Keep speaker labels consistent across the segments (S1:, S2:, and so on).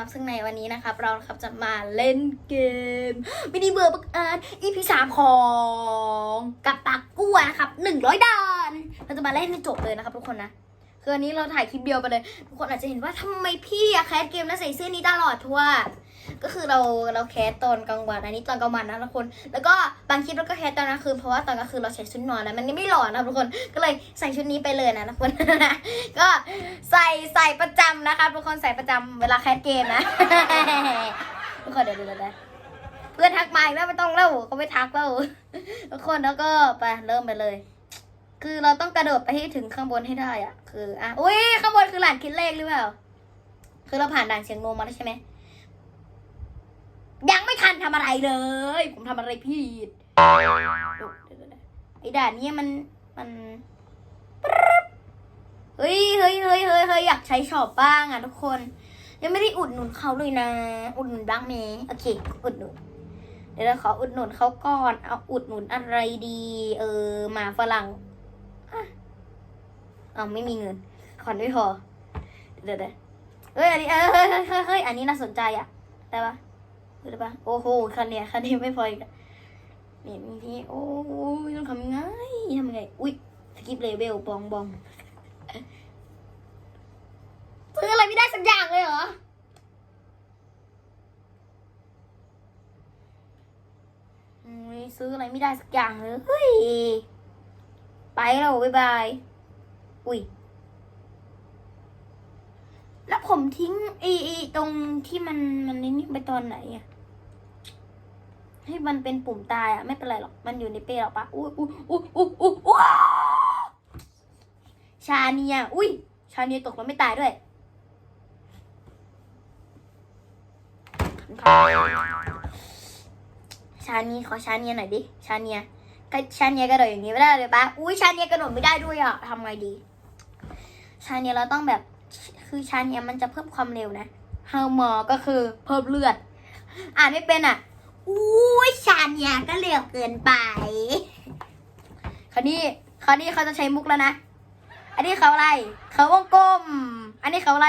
S1: นะครับ ซึ่งในวันนี้นะครับ เราครับจะมาเล่นเกมมินิเบอร์บักอาร์ EP สามของกับปากกั้วนะครับหนึ่งร้อยดานเราจะมาเล่นให้จบเลยนะครับทุกคนนะ คืออันนี้เราถ่ายคลิปเดียวไปเลยทุกคนอาจจะเห็นว่าทำไมพี่อะแคสเกมแล้วใส่เสื้อนี้ตลอดทั่วก็คือเราเราแคสตอนกลางวันอันนี้ตอนกลางวันนะทุกคน แล้วก็บางคลิปเราก็แคสตอนกลางคืนเพราะว่าตอนกลางคืนเราใส่ชุดนอนแล้วมันไม่หล่อนะทุกคนก็เลยใส่ชุดนี้ไปเลยนะทุกคนก็ใส่ใส่ประจำนะคะทุกคนใส่ประจำเวลาแคสเกมนะทุกคนเดี๋ยวเดี๋ยวเพื่อนทักมาอีกแล้วไม่ต้องเล่าเขาไม่ทักแล้วทุกคนแล้วก็ไปเริ่มไปเลย คือเราต้องกระโดดไปให้ถึงข้างบนให้ได้อะคืออะอุ้ยข้างบนคือหลานคิดเลขหรือเปล่า คือเราผ่านด่านเสียงโนมาแล้วใช่ไหมยังไม่ทันทำอะไรเลย ผมทำอะไรผิดไอ้ด่านนี้มันมันเฮ้ยเฮ้ยเฮ้ยเฮ้ยเฮ้ยอยากใช้ช็อปบ้างอะทุกคน ยังไม่ได้อุดหนุนเขาเลยนะ อุดหนุนบ้างไหมโอเค อุดหนุนเดี๋ยวเราขออุดหนุนเขาก่อน เอาอุดหนุนอะไรดี เออหมาฝรั่ง เอาไม่มีเงินขอนไม่พอ เดี๋ยวเดี๋ยวเอ้ยอันนี้เอ้ยเฮ้ยเฮ้ยเฮ้ยอันนี้น่าสนใจอะได้ปะได้ปะโอ้โหคันเนี้ยคันนี้ไม่พออีกนี่มีที่โอ้ยต้องทำไงทำไงอุ้ยสกิปเลเวลบองบองซื้ออะไรไม่ได้สักอย่างเลยเหรอซื้ออะไรไม่ได้สักอย่างเลย เฮ้ย ไปแล้วบ๊ายบาย อุ้ย แล้วผมทิ้งไอ้ตรงที่มันมันนี่ไปตอนไหนอะให้มันเป็นปุ่มตายอะไม่เป็นไรหรอก มันอยู่ในเป้หรอกปะอุ้ยอุ้ยอุ้ยอุ้ยอุ้ยว้าวชาเนียอุ้ย ชาเนียตกมันไม่ตายด้วยชาเนียขอชาเนียหน่อยดิ ชาเนียก็ชาเนียกระโดดอย่างนี้ไม่ได้เลยปะอุ้ยชาเนียกระโดดไม่ได้ด้วยอะทำไงดี ชาเนียเราต้องแบบคือชาเนียมันจะเพิ่มความเร็วนะฮอร์มอก็คือเพิ่มเลือด อ่านไม่เป็นอะอุ้ยชาเนียก็เร็วเกินไปคราวนี้คราวนี้เขาจะใช้มุกแล้วนะ อันนี้เขาอะไร เขาวงกลม อันนี้เขาอะไร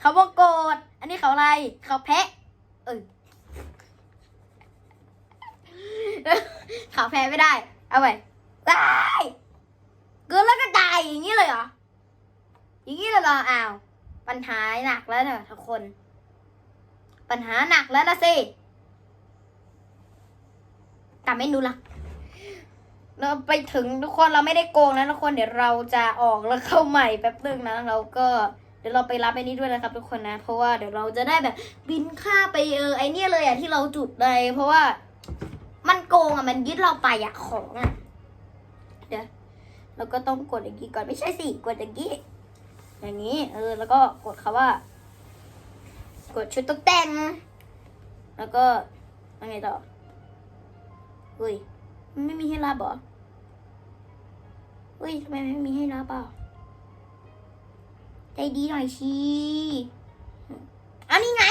S1: เขาวงกด อันนี้เขาอะไร เขาแพะ เออเขาแพ้ไม่ได้ เอาไปได้เกินแล้วก็ตายอย่างนี้เลยเหรอ อย่างนี้เลยเหรออ้าว ปัญหาหนักแล้วเถอะทุกคน ปัญหาหนักแล้วนะสิแต่ไม่รู้ละเราไปถึงทุกคนเราไม่ได้โกงนะทุกคนเดี๋ยวเราจะออกแล้วเข้าใหม่แป๊บนึงนะเราก็เดี๋ยวเราไปรับไอ้นี้ด้วยนะครับทุกคนนะ เพราะว่าเดี๋ยวเราจะได้แบบบินค่าไปเออไอเนี่ยเลยอะที่เราจุดเลยเพราะว่ามันโกงอะมันยึดเราไปอะของอะเดี๋ยวเราก็ต้องกดอย่างนี้ก่อนไม่ใช่สิกดอย่างนี้ อย่างนี้ เออ แล้วก็กดคาว่า กดชุดตกแต่ง แล้วก็ยังไงต่ออุ้ยมันไม่มีให้รับหรออุ้ยทำไมไม่มีให้รับอะใจดีหน่อยชีอันนี้ไง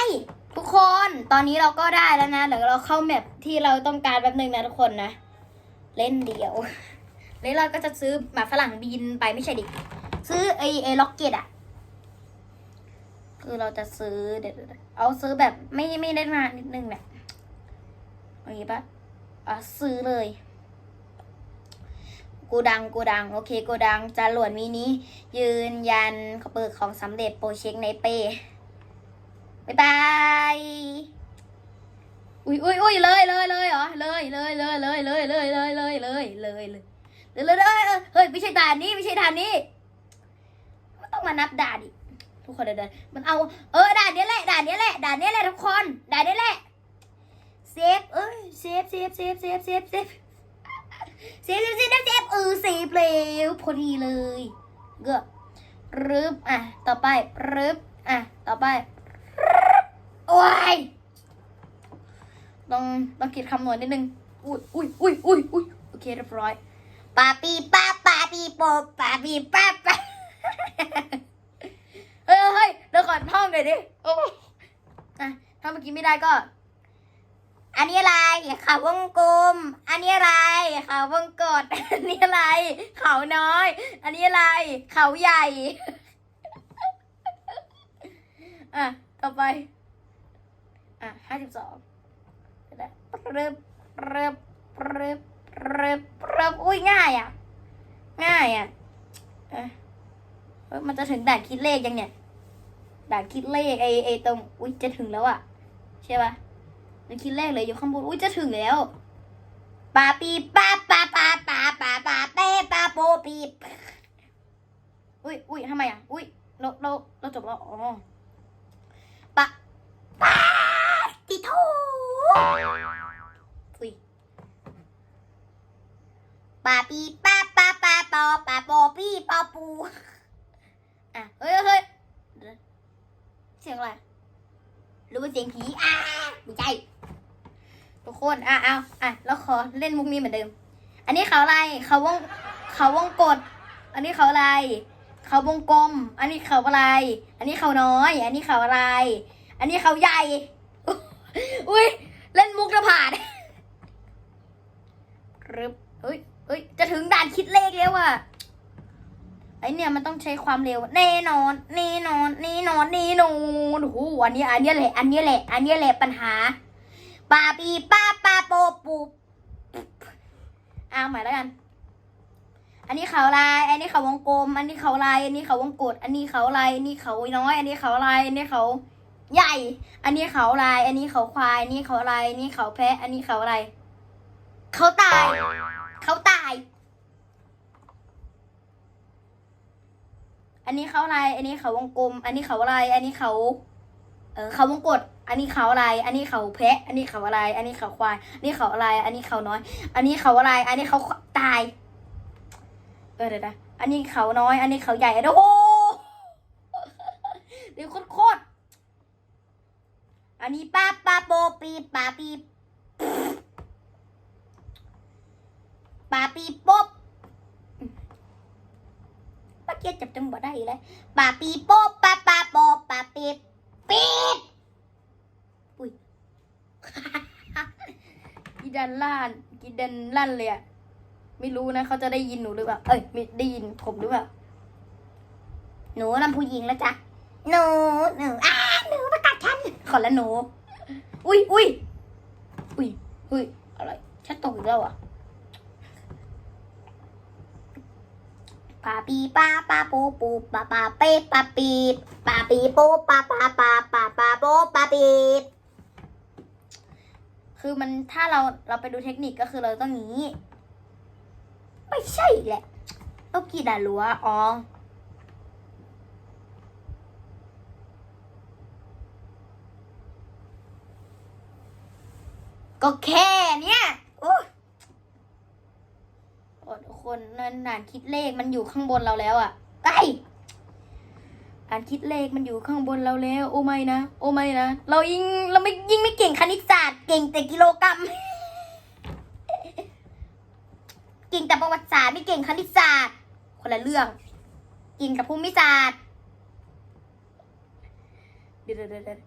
S1: ทุกคนตอนนี้เราก็ได้แล้วนะเดี๋ยวเราเข้าแมปที่เราต้องการแป๊บนึงนะทุกคนนะ เล่นเดียวแล้วเราก็จะซื้อหมาฝรั่งบินไปไม่ใช่ดิ ซื้อไอ้ไอ้ล็อกเก็ตอะ คือเราจะซื้อเดี๋ยวเอาซื้อแบบไม่ไม่ได้นานนิดนึงเนี่ยอย่างงี้ปะอะซื้อเลยกูดังกูดัง โอเคกูดังจารวดมินิยืนยันเปิดของสำเร็จโปรเช็คในเป้บ๊ายบายอุ้ยอุ้ยอุ้ยเลยเลยเลยเหรอเลยเลยเลยเลยเลยเลยเลยเลยเลยเลยเลยเลยเลยเลยเฮ้ยไม่ใช่ด่านนี้ไม่ใช่ด่านนี้ มันต้องมานับด่านอีกทุกคนเดินมันเอาเออด่านนี้แหละด่านนี้แหละด่านนี้แหละทุกคนด่านนี้แหละเซฟเอ้ยเซฟเซฟเซฟเซฟเซฟเซฟเซฟเซฟเซฟเซฟเออเซฟเร็วพอดีเลยเก็รึบอะต่อไปรึบอะต่อไปโอ้ยต้องต้องคิดคำนวณนิดนึงอุ้ยอุ้ยอุ้ยอุ้ยอุ้ยโอเคเรียบร้อยปาปีป้าปาปีโปปาปีป้าปา เฮ้ยเฮ้ยเดี๋ยวก่อนท่องหน่อยดิโอ้อะถ้าเมื่อกี้ไม่ได้ก็ อันนี้อะไรเขาวงกลม อันนี้อะไรเขาวงกดอันนี้อะไรเขาน้อย อันนี้อะไรเขาใหญ่ อะ ต่อไป อะห้าสิบสองเริ่มเริ่มเริ่มเริ่มเริ่มอุ้ยง่ายอะ ง่ายอะอ้ยเอ้ย มันจะถึงด่านคิดเลขยังเนี่ยด่านคิดเลขไอไอตรงอุ้ยจะถึงแล้วอะใช่ปะมันคิดเลขเลยอยู่ข้างบนอุ้ยจะถึงแล้วปาปีปาปาปาปาปาปาเป้ปาโปปีอุ้ยอุ้ยทำไมอะอุ้ยเราเราเราจบแล้วอ๋อปะปาติโทอุ้ยปาปีปาปาปาปอปาโปปีปอปู อะเฮ้ยเฮ้ยเสียงอะไรหรือว่าเสียงผีอ่าไม่ใช่ทุกคนอะเอาอะแล้วขอเล่นมุกนี้เหมือนเดิม อันนี้เขาอะไรเขาวงเขาวงกด อันนี้เขาอะไรเขาวงกลม อันนี้เขาอะไร อันนี้เขาน้อย อันนี้เขาอะไร อันนี้เขาใหญ่ อุ้ยเล่นมุกระผาดรึบเฮ้ยเฮ้ยจะถึงด่านคิดเลขแล้วอะ ไอเนี่ยมันต้องใช้ความเร็วแน่นอนแน่นอนแน่นอนแน่นอนโอ้โหอันนี้อันนี้แหละ อันนี้แหละ อันนี้แหละปัญหาปาปีป้าปาโปปูเอาใหม่แล้วกัน อันนี้เขาลาย อันนี้เขาวงกลม อันนี้เขาลาย อันนี้เขาวงกด อันนี้เขาลาย อันนี้เขาน้อย อันนี้เขาลาย อันนี้เขาใหญ่ อันนี้เขาลาย อันนี้เขาควาย อันนี้เขาลาย อันนี้เขาแพะ อันนี้เขาอะไร เขาตาย เขาตาย อันนี้เขาอะไร อันนี้เขาวงกลม อันนี้เขาอะไร อันนี้เขา เออเขาวงกด อันนี้เขาอะไร อันนี้เขาแพะ อันนี้เขาอะไร อันนี้เขาควาย อันนี้เขาอะไร อันนี้เขาน้อย อันนี้เขาอะไร อันนี้เขาตาย เออเดี๋ยวนะ อันนี้เขาน้อย อันนี้เขาใหญ่โอ้โหเดี๋ยวโคตรอันนี้ป้าป้าโปปีป้าปีป้าปีป๊บป้า เกียจับจังบ่ได้เลยปาปีโป๊บป้าปาโปปาปีปีบอุ้ยกีดันล่านกีดันลั่นเลยอะไม่รู้นะเขาจะได้ยินหนูหรือเปล่าเอ้ยไม่ได้ยินผมหรือเปล่าหนูลำผู้หญิงแล้วจ้ะหนูหนูอ้าหนูมากัดฉันขอละหนู อุ้ยอุ้ยอุ้ยอุ้ยอะไรฉันตกอีกแล้วอะ ปาปีปาปาปูปูปาปาเปปาปีปาปีปูปาปาปาปาปาปูปาปีคือมันถ้าเราเราไปดูเทคนิคก็คือเราต้องงนี้ ไม่ใช่แหละต้องกี่ด่านรั้วอ๋อก็แค่เนี้ยโอ้ยโอ้ ทุกคนนั่นด่านคิดเลขมันอยู่ข้างบนเราแล้วอะ่ะไอ้ด่านคิดเลขมันอยู่ข้างบนเราแล้ว โอ้ไม่นะโอ้ไม่นะเรายิงเราไม่ยิ่งไม่เก่งคณิตศาสตร์เก่งแต่กิโลกรัมเก่งแต่ประวัติศาสตร์ไม่เก่งคณิตศาสตร์ คนละเรื่องเก่งกับภูมิศาสตร์เดี๋ยวเดี๋ยวเดี๋ยวเดี๋ยว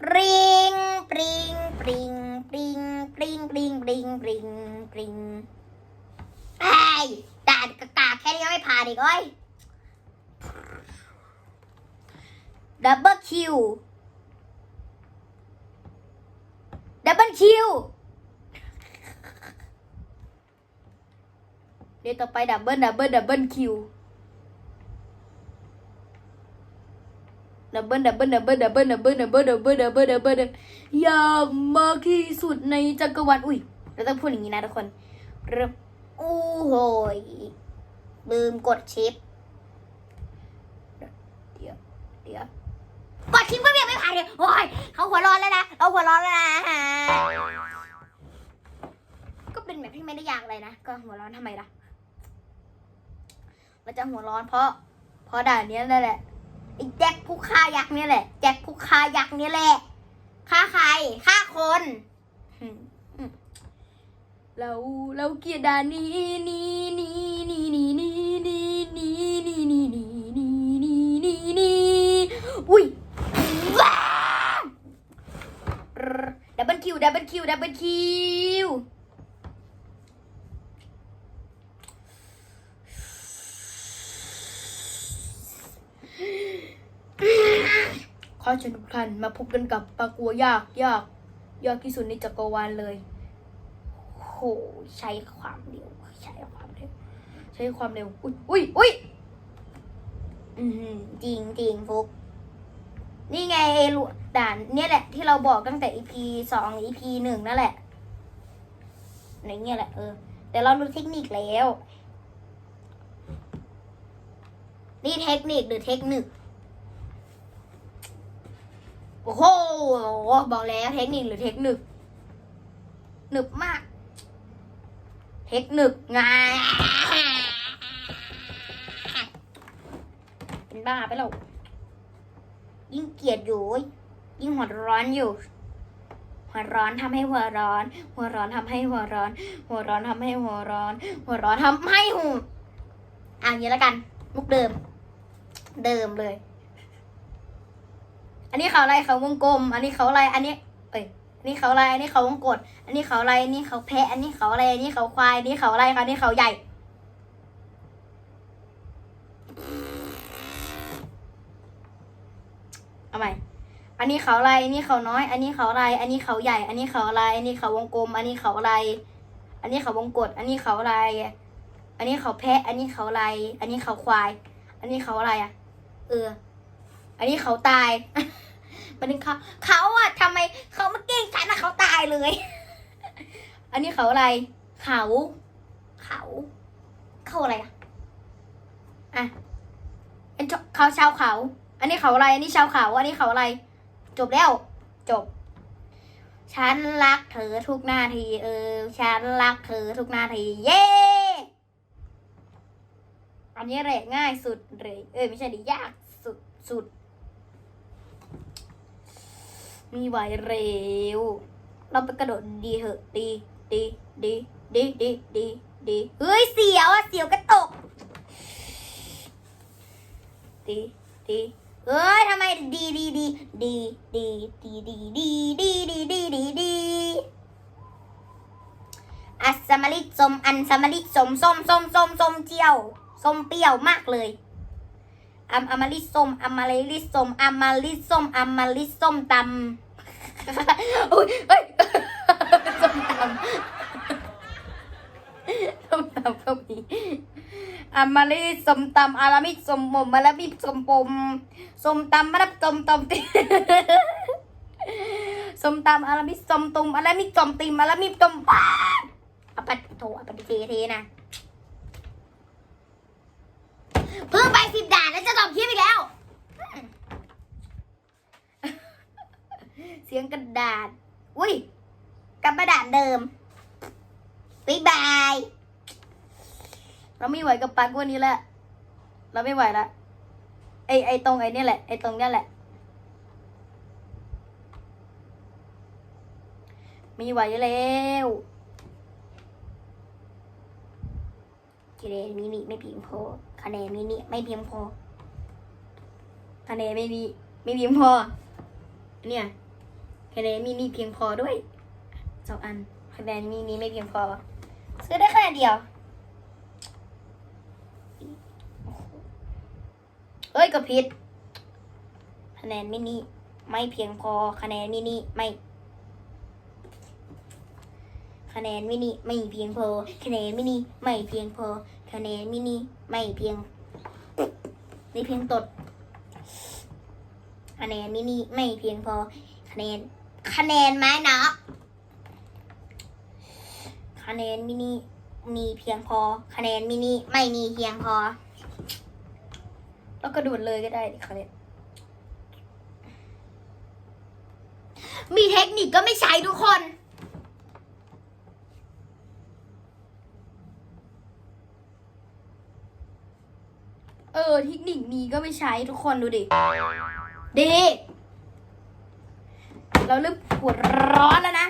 S1: ปริงปริงปริงปริงปริงปริงปริงปริงปริง ไอ้ยด่านกากาแค่นี้ยังไม่ผ่านอีกเอ้ยดับเบิลคิวดับเบิลคิวเดี๋ยวต่อไปดับเบิลดับเบิลดับเบิลคิวดับเบิลดับเบิลดับเบิลดับเบิลดับเบิลดับเบิลดับเบิลดับเบิลดับเบิลยากมากที่สุดในจักรวาลอุ้ยเราต้องพูดอย่างนี้นะทุกคนเริ่ม อู้โหยลืมกดชิป เดี๋ยว เดี๋ยว กดชิปก็ยังไม่ผ่านเลยโอ้ยเขาหัวร้อนแล้วนะเขาหัวร้อนแล้วนะก็เป็นแบบที่ไม่ได้ยากเลยนะ ก็หัวร้อนทำไมล่ะเราจะหัวร้อนเพราะ เพราะด่านนี้นั่นแหละไอ้แจ็คผู้ฆ่ายักษ์เนี่ยแหละ แจ็คผู้ฆ่ายักษ์เนี่ยแหละฆ่าใครฆ่าคน เราเราเกลียดด่านนี้นี่นี่นี่นี่นี่นี่นี่นี่นี่นี่นี่นี่นี่นี่อุ้ยว้าดับเบิลคิวดับเบิลคิวดับเบิลคิวขอเชิญทุกท่านมาพบกันกับปลากัวยากยากยากที่สุดในจักรวาลเลย โหใช้ความเร็วใช้ความเร็วใช้ความเร็ว อุ้ยอุ้ยอุ้ยอืมจริงจริงฟุก นี่ไงไอ้ลูด่านเนี่ยแหละ ที่เราบอกตั้งแต่ EP สอง EP หนึ่งนั่นแหละในเงี้ยแหละเออแต่เรารู้เทคนิคแล้ว นี่เทคนิคหรือเทคนิคโอ้โหบอกแล้วเทคนิคหรือเทคนิคหนึบมาก เทคนิคไงเป็นบ้าไปแล้วยิ่งเกลียดอยู่ ยิ่งหัวร้อนอยู่ หัวร้อนทำให้หัวร้อน หัวร้อนทำให้หัวร้อน หัวร้อนทำให้หัวร้อน หัวร้อนทำให้หูอะอย่างนี้แล้วกันมุกเดิม เดิมเลย อันนี้เขาอะไรเขาวงกลม อันนี้เขาอะไร อันนี้ นนี้เขาอะไรอันนี้เขาวงกดอันนี้เขาอะไรอันนี้เขาแพะอันนี้เขาอะไรอันนี้เขาควายอันนี้เขาอะไรคะอันนี้เขาใหญ่ เอาใหม่อันนี้เขาอะไรอันนี้เขาน้อย อันนี้เขาอะไร อันนี้เขาใหญ่ อันนี้เขาอะไร อันนี้เขาวงกลม อันนี้เขาอะไร อันนี้เขาวงกด อันนี้เขาอะไร อันนี้เขาแพะ อันนี้เขาอะไร อันนี้เขาควาย อันนี้เขาอะไรอะ เออ อันนี้เขาตาย มันนึงเขาเขาอะทำไมเขามาเก่งฉันอะเขาตายเลย อันนี้เขาอะไร เขา เขา เขาอะไรอะอะเป็นเขาชาวเขา อันนี้เขาอะไร อันนี้ชาวเขา อันนี้เขาอะไร จบแล้ว จบ ฉันรักเธอทุกนาที เออ ฉันรักเธอทุกนาที เย้อันนี้แหละง่ายสุดเลย เอ้ยไม่ใช่ดิยากสุดสุด มีไหวเร็ว เราไปกระโดดดีเหอะดีดีดีดีดีดีดีเฮ้ยเสียวอะเสียวกระตกดีดีเอ้ยทำไมดีดีดีดีดีดีดีดีดีดีดีดีดีอัสมาลิสมอันสมาลิสมส้มส้มส้มส้มเจียวส้มเปรี้ยวมากเลยอัมอามาลิส้มอามาลิส้มอามาลิส้มอามาลิส้มตำ อุ้ยเอ้ยส้มตำส้มตำก็มีอามาลิส้มตำอารามิส้มมอารามิส้มปมส้มตำมารับส้มตำติส้มตำอารามิส้มตุมอารามิส้มติมอารามิส้มปาดอปัดโถอปัดเทเทนะเพิ่งไปสิบด่านแล้วจะตอบคลิปอีกแล้ว เสียงกระดาษ อุ้ยกลับมาด่านเดิมบ๊ายบาย เราไม่ไหวกับปากวันนี้แล้วเราไม่ไหวละไอไอตรงไอเนี่ยแหละไอตรงเนี่ยแหละไม่ไหวแล้วคะแนนมินิไม่เพียงพอคะแนนมินิไม่เพียงพอคะแนนไม่มีไม่เพียงพอเนี่ย คะแนนมินิเพียงพอด้วยสองอันคะแนนมินิไม่เพียงพอ ซื้อได้แค่เดียว เอ้ยก็ผิดคะแนนมินิไม่เพียงพอ คะแนนมินิไม่ คะแนนมินิไม่เพียงพอ คะแนนมินิไม่เพียงพอ คะแนนมินิไม่เพียงไม่เพียงตด คะแนนมินิไม่เพียงพอ คะแนน คะแนนไม้เนาะคะแนนมินิมีเพียงพอ คะแนนมินิไม่มีเพียงพอ แล้วกระโดดเลยก็ได้ดิคะแนนมีเทคนิคก็ไม่ใช้ทุกคนเออเทคนิคนี้ก็ไม่ใช้ทุกคนดูดิ ดี เราเริ่มปวดร้อนแล้วนะ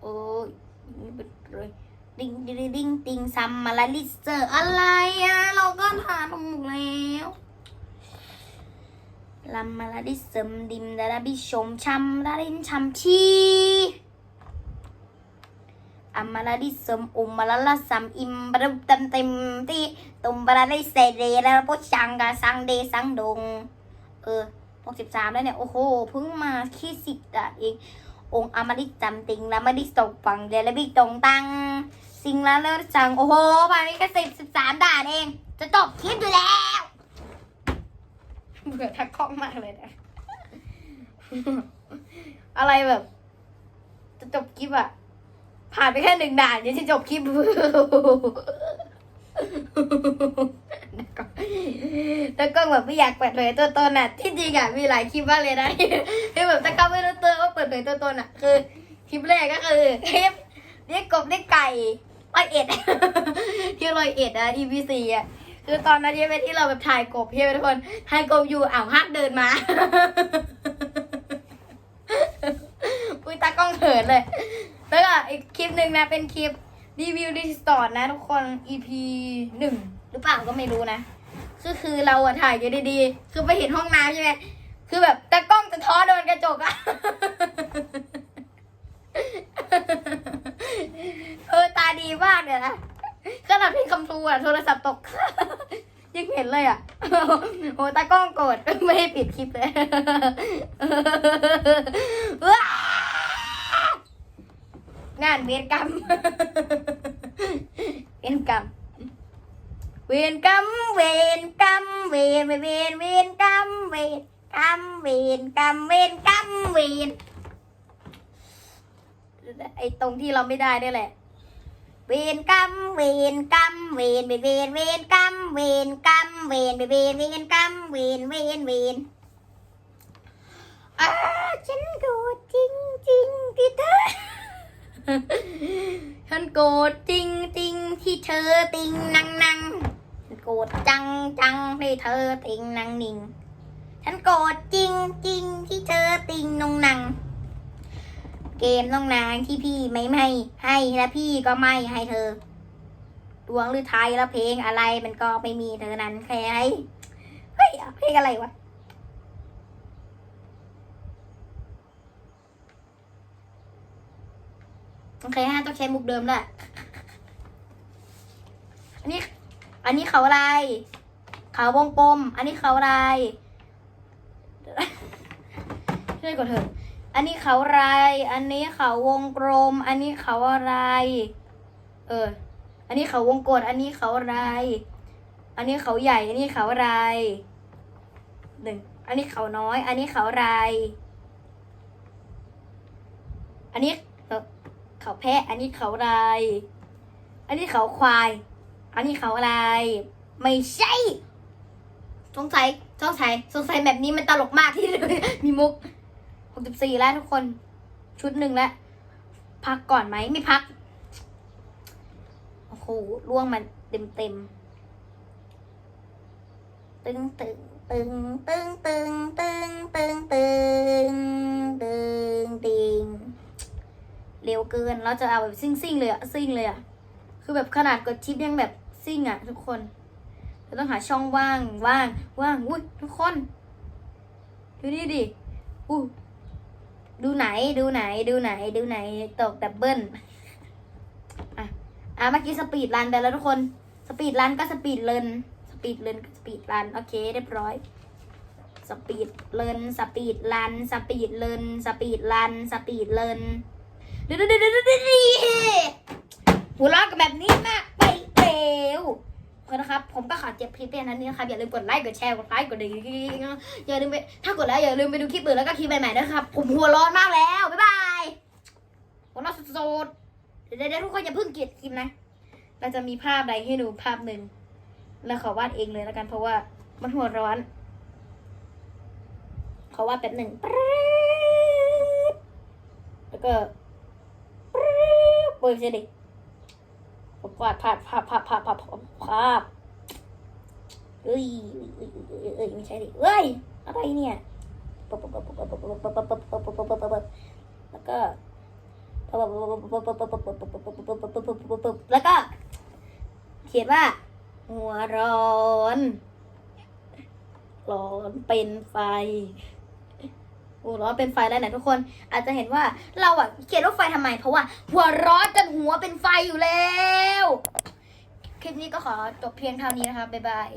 S1: โอ้ยนี่เป็นเลยดิงดิงดิงดิงซัมมาลาลิเซอร์อะไรอะเราก็ทานหมดแล้วลัมมาลาดิเซมดิมดาราบิชมชัมดารินชัมชีอัมมาลาดิเซมอุมมาลาลาซัมอิมบารุเต็มเต็มที่ตุมบาราได้เซเดแล้วพชังกาสังเดสังดงเออ หกสิบสามแล้วเนี่ย โอ้โหเพิ่งมาแค่สิบด่านเององค์อมฤตจำติงแล้วไม่ได้ตกฟังเดลบิตรงตังสิงแล้วเลิศจัง โอ้โหผ่านไปแค่สิบสิบสามด่านเอง จะจบคลิปอยู่แล้วเบื่อทักข้องมากเลยนะ อะไรแบบ จะจบคลิปอะผ่านไปแค่หนึ่งด่านยังจะจบคลิป แล้วก็แบบไม่อยากเปิดเผยตัวตนอะที่จริงอะมีหลายคลิปมากเลยนะที่แบบตะก้าไม่รู้ตัวว่าเปิดเผยตัวตนอะคือคลิปแรกก็คือคลิปเรียกกบเรียกไก่ร้อยเอ็ดที่ร้อยเอ็ดอะ EP สี่อะคือตอนนั้นที่เป็นที่เราแบบถ่ายกบที่ทุกคนถ่ายกบอยู่อ่าวฮักเดินมาอุ้ยตากล้องเขินเลย แล้วก็อีกคลิปหนึ่งนะเป็นคลิป รีวิวรีสอร์ทนะทุกคน EP หนึ่งหรือเปล่าก็ไม่รู้นะ คือคือเราอะถ่ายอยู่ดีๆ คือไปเห็นห้องน้ำใช่ไหมคือแบบตากล้องจะท้อโดนกระจกอะเออตาดีมากเลยนะขนาดพี่คำทูอะโทรศัพท์ตก ยังเห็นเลยอะโอ้ตากล้องโกรธไม่ให้ปิดคลิปเลย งานเวรกรรม เวรกรรม เวรกรรม เวรกรรม เวรเวรเวรกรรม เวรกรรม เวรกรรม เวรกรรม เวร ไอ้ตรงที่เราไม่ได้นี่แหละ เวรกรรม เวรกรรม เวรเวรเวรเวรกรรม เวรกรรมเวรเวรเวรเวรกรรม เวรเวรเวรอ้าฉันโกรธจริงจริงๆที่เธอ ฉันโกรธจริงจริงที่เธอติงนังนังฉันโกรธจังจังที่เธอติงนังนิงฉันโกรธจริงจริงที่เธอติงนงนัง เกมน้องนางที่พี่ไม่ไม่ให้และพี่ก็ไม่ให้เธอดวงหรือไทยแล้วเพลงอะไรมันก็ไม่มีเธอนั้นใครให้เฮ้ยเพลงอะไรวะ โอ เคฮะต้องใช้มุกเดิมแหละอันนี้ อันนี้เขาอะไรเขาวงกลม อันนี้เขาอะไรช่วยกดเถอะ อันนี้เขาอะไร อันนี้เขาวงกลม อันนี้เขาอะไร เออ อันนี้เขาวงกดอันนี้เขาอะไร อันนี้เขาใหญ่ อันนี้เขาอะไรหนึ่ง อันนี้เขาน้อย อันนี้เขาอะไร อันนี้ เขาแพะ อันนี้เขาอะไร อันนี้เขาควาย อันนี้เขาอะไร ไม่ใช่ สงสัย สงสัย สงสัยแบบนี้มันตลกมากที่มีมุกหกสิบสี่แล้วทุกคน ชุดหนึ่งแล้ว พักก่อนไหม ไม่พัก โอ้โหล่วงมันเต็มเต็มตึงตึงตึงตึงตึงตึงตึงตึงตึงติง เร็วเกินเราจะเอาแบบซิ่งซิ่งเลยอะซิ่งเลยอะคือแบบขนาดกดชิปยังแบบซิ่งอะทุกคนเราต้องหาช่องว่างว่างว่างอุ้ยทุกคนดูนี่ดิอู้ดูไหนดูไหนดูไหนดูไหนตกดับเบิลอะอะเมื่อกี้สปีดรันไปแล้วทุกคนสปีดรันก็สปีดเลนสปีดเลนสปีดรันโอเคเรียบร้อยสปีดเลนสปีดรันสปีดเลนสปีดรันสปีดเลน ดูดูดูดูดูดูหัวเราะกับแบบนี้มากไปเร็วก็นะครับ ผมก็ขอเจ็บคลิปเพียงเท่านี้นะครับ อย่าลืมกดไลค์ กดแชร์ กดไลค์ กดดิ่งอย่าลืมไป ถ้ากดแล้วอย่าลืมไปดูคลิปอื่นแล้วก็คลิปใหม่ๆด้วยครับ ผมหัวร้อนมากแล้ว บ๊ายบายหัวเราะสดๆเดี๋ยวทุกคนอย่าเพิ่งเกลียดคลิปนะ เราจะมีภาพใดให้ดูภาพหนึ่ง แล้วขอวาดเองเลยแล้วกัน เพราะว่ามันหัวร้อน ขอวาดแป๊บหนึ่งแล้วก็ เปิดเสียดิผมวาดภาพภาพภาพภาพภาพภาพเฮ้ยเอ้ยไม่ใช่ดิเฮ้ยอะไรเนี่ยแล้วก็แล้วก็เขียนว่า หัวร้อน ร้อนเป็นไฟ หัวร้อนเป็นไฟแล้วนะทุกคนอาจจะเห็นว่าเราอะเขียนรถไฟทำไม เพราะว่าหัวร้อนจนหัวเป็นไฟอยู่แล้ว คลิปนี้ก็ขอจบเพียงเท่านี้นะคะบ๊ายบาย